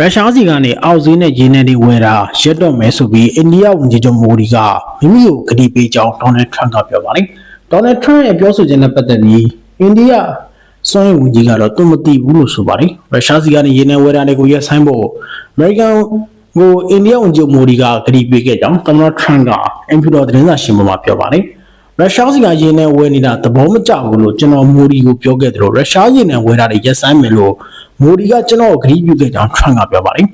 ရုရှားစီကနေအောက်ဈေးနဲ့ရေနံတွေဝယ်တာရက်တော့မယ်ဆိုပြီးအိန္ဒိယဝန်ကြီးချုပ်မိုဒီကမိမိကိုကတိပေးကြောင်းဒေါ်နယ်ထရန့်ကပြောပါတယ်။ဒေါ်နယ်ထရန့်ရဲ့ပြောဆိုချက်နဲ့ပတ်သက်ပြီးအိန္ဒိယစွမ်းရည်ဝန်ကြီးကတော့သူမသိဘူးလို့ဆိုပါတယ်။ရုရှားစီကနေရေနံဝယ်တာတွေကိုရက်ဆိုင်ဖို့အမေရိကန်ကိုအိန္ဒိယဝန်ကြီးချုပ်မိုဒီကကတိပေးခဲ့ကြောင်းသမ္မတထရန့်ကအင်ဖီတော်သတင်းစာရှင်းပွဲမှာပြောပါတယ်။ ရုရှားစီကရေနံဝယ်နေတာသဘောမကျဘူးလို့ကျွန်တော်မိုဒီကိုပြောခဲ့တယ်လို့ရုရှားရေနံဝယ်တာတွေရက်ဆိုင်မယ်လို့မိုဒီကကျွန်တော်ကိုဂရုပြုခဲ့ကြောင်းထရန့်ကပြောပါတယ်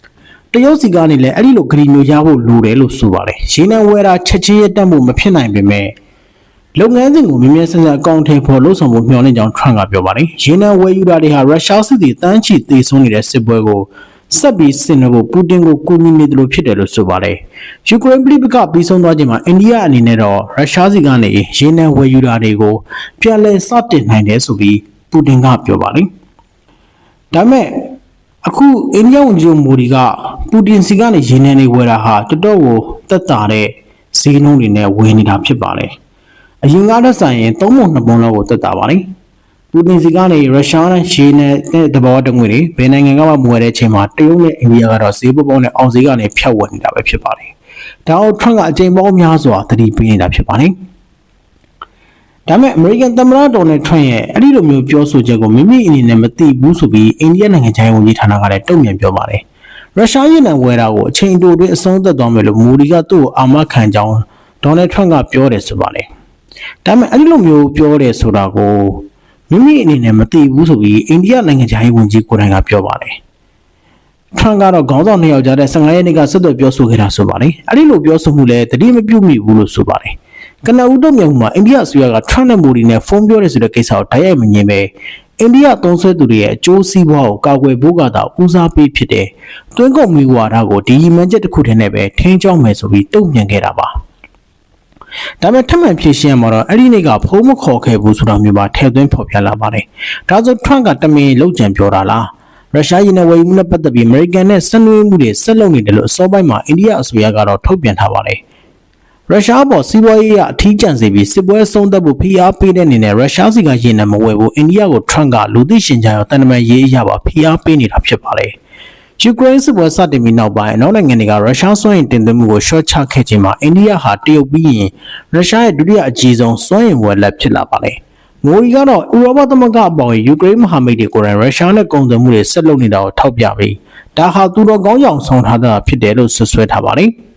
။တရုတ်စီကနေလည်းအဲ့ဒီလိုဂရီမျိုးရဖို့လိုတယ်လို့ဆိုပါတယ်။ရေနံဝယ်တာချက်ချင်းရတက်မှုမဖြစ်နိုင်ပေမဲ့လုပ်ငန်းစဉ်ကိုမြင်မြန်ဆန်ဆန်အကောင့်ထဲပေါ်လှုပ်ဆောင်ဖို့မျှော်လင့်ကြောင်းထရန့်ကပြောပါတယ်။ရေနံဝယ်ယူတာတွေဟာရုရှားစစ်သည်တန်းချီတေဆုံးနေတဲ့စစ်ပွဲကို ဆက်ပြီးဆင်နွှဲဖို့ပူတင်ကိုကူညီနေတယ်လို့ဖြစ်တယ်လို့ဆိုပါတယ်။ယူကရိန်းပြည်ပကပြီးဆုံးသွားချိန်မှာအိန္ဒိယအနေနဲ့တော့ရုရှားစီကနေရေနံဝယ်ယူတာတွေကိုပြန်လည်စတင်နိုင်တယ်ဆိုပြီးပူတင်ကပြောပါတယ်။ဒါမဲ့အခုအိန္ဒိယဝန်ကြီးမိုဒီကပူတင်စီကနေရေနံတွေဝယ်တာဟာတော်တော်ကိုတက်တာတဲ့ဈေးနှုန်းတွေနဲ့ဝယ်နေတာဖြစ်ပါတယ်။အရင်ကတည်းကဆိုင်ရင်၃ပုံ၂ပုံလောက်ကိုတက်တာပါလေ။ ပူတင်စီကနေရုရှားနဲ့ရေနံနဲ့တဘောတငွေတွေဘယ်နိုင်ငံကမှမဝယ်တဲ့အချိန်မှာတရုတ်နဲ့အိန္ဒိယကတော့ဈေးပေါပေါနဲ့အောင်ဈေးကနေဖြတ်ဝယ်နေတာပဲဖြစ်ပါတယ်။ဒါအောင်ထရန့်ကအကြိမ်ပေါင်းများစွာသတိပေးနေတာဖြစ်ပါတယ်။ဒါပေမဲ့အမေရိကန်သမ္မတဒေါ်နယ်ထရန့်ရဲ့အဲ့ဒီလိုမျိုးပြောဆိုချက်ကိုမိမိအနေနဲ့မသိဘူးဆိုပြီးအိန္ဒိယနိုင်ငံခြားရေးဝန်ကြီးဌာနကလည်းတုံ့ပြန်ပြောပါတယ်။ရုရှားရေနံဝယ်တာကိုအချိန်တိုအတွင်းအဆုံးသတ်သွားမယ်လို့မိုဒီကသူ့ကိုအာမခံကြောင်းဒေါ်နယ်ထရန့်ကပြောတယ်ဆိုပါတယ်။ဒါပေမဲ့အဲ့ဒီလိုမျိုးပြောတယ်ဆိုတာကို မိမိအနေနဲ့မသိဘူးဆိုပြီးအိန္ဒိယနိုင်ငံခြားရေးဝန်ကြီးကိုယ်တိုင်ကပြောပါတယ်။ထရန့်ကတော့ခေါင်းဆောင်နှစ်ယောက်ကြားတဲ့15ရက်နေ့ကဆက်သွယ်ပြောဆိုခဲ့တာဆိုပါတယ်။အဲ့ဒီလိုပြောဆိုမှုလည်းတတိမပြုတ်မိဘူးလို့ဆိုပါတယ်။ကနဦးတော့မြောက်မှာအိန္ဒိယအစိုးရကထရန့်နဲ့မိုဒီနဲ့ဖုန်းပြောတယ်ဆိုတဲ့ကိစ္စကိုတိုက်ရိုက်မငြင်းပဲအိန္ဒိယသုံးဆွဲသူတွေရဲ့အကျိုးစီးပွားကိုကာကွယ်ဖို့ကသာဦးစားပေးဖြစ်တဲ့တွင်းကုန်မီဝါဒကိုဒီရည်မှန်းချက်တစ်ခုတည်းနဲ့ပဲထိန်းကျောင်းမယ်ဆိုပြီးတုံ့ပြန်ခဲ့တာပါ။ ဒါပေမဲ့ထပ်မံဖြည့်ရှင်းရမှာတော့အဲ့ဒီနေ့ကဖုံးမခေါ်ခဲ့ဘူးဆိုတာမျိုးပါထည့်သွင်းဖော်ပြလာပါတယ်။ဒါဆိုထရန့်ကတမင်လောက်ကြံပြောတာလား။ရုရှားရင်းနဲ့ဝယ်ယူမှုနဲ့ပတ်သက်ပြီးအမေရိကန်နဲ့ဆက်နွေးမှုတွေဆက်လုပ်နေတယ်လို့အစောပိုင်းမှာအိန္ဒိယအစိုးရကတော့ထုတ်ပြန်ထားပါတယ်။ရုရှားပေါ်စီးပွားရေးအထီးကျန်စေပြီးစစ်ပွဲဆုံးသက်ဖို့ဖိအားပေးတဲ့အနေနဲ့ရုရှားစီကရင်းနဲ့မဝယ်ဘူးအိန္ဒိယကိုထရန့်ကလူသိရှင်ကြားရောတန်တမန်ရေးအရပါဖိအားပေးနေတာဖြစ်ပါတယ်။ ယူကရိန်းစစ်ပွဲစတင်ပြီးနောက်ပိုင်းအနောက်နိုင်ငံတွေကရုရှားစွမ်းအင်တင်သွင်းမှုကိုရှော့ချခဲ့ခြင်းမှာအိန္ဒိယဟာတရုတ်ပြီးရင်ရုရှားရဲ့ဒုတိယအကြီးဆုံးစွမ်းအင်ဝယ်လက်ဖြစ်လာပါတယ်။မိုဒီကတော့ဥရောပသမဂ္ဂအပေါ်ယူကရိန်းမဟာမိတ်တွေကိုယ်တိုင်ရုရှားနဲ့ကုန်သွယ်မှုတွေဆက်လုပ်နေတာကိုထောက်ပြပြီးဒါဟာသူတော်ကောင်းကြောင်ဆောင်ထားတာဖြစ်တယ်လို့ဆွဆွဲထားပါတယ်။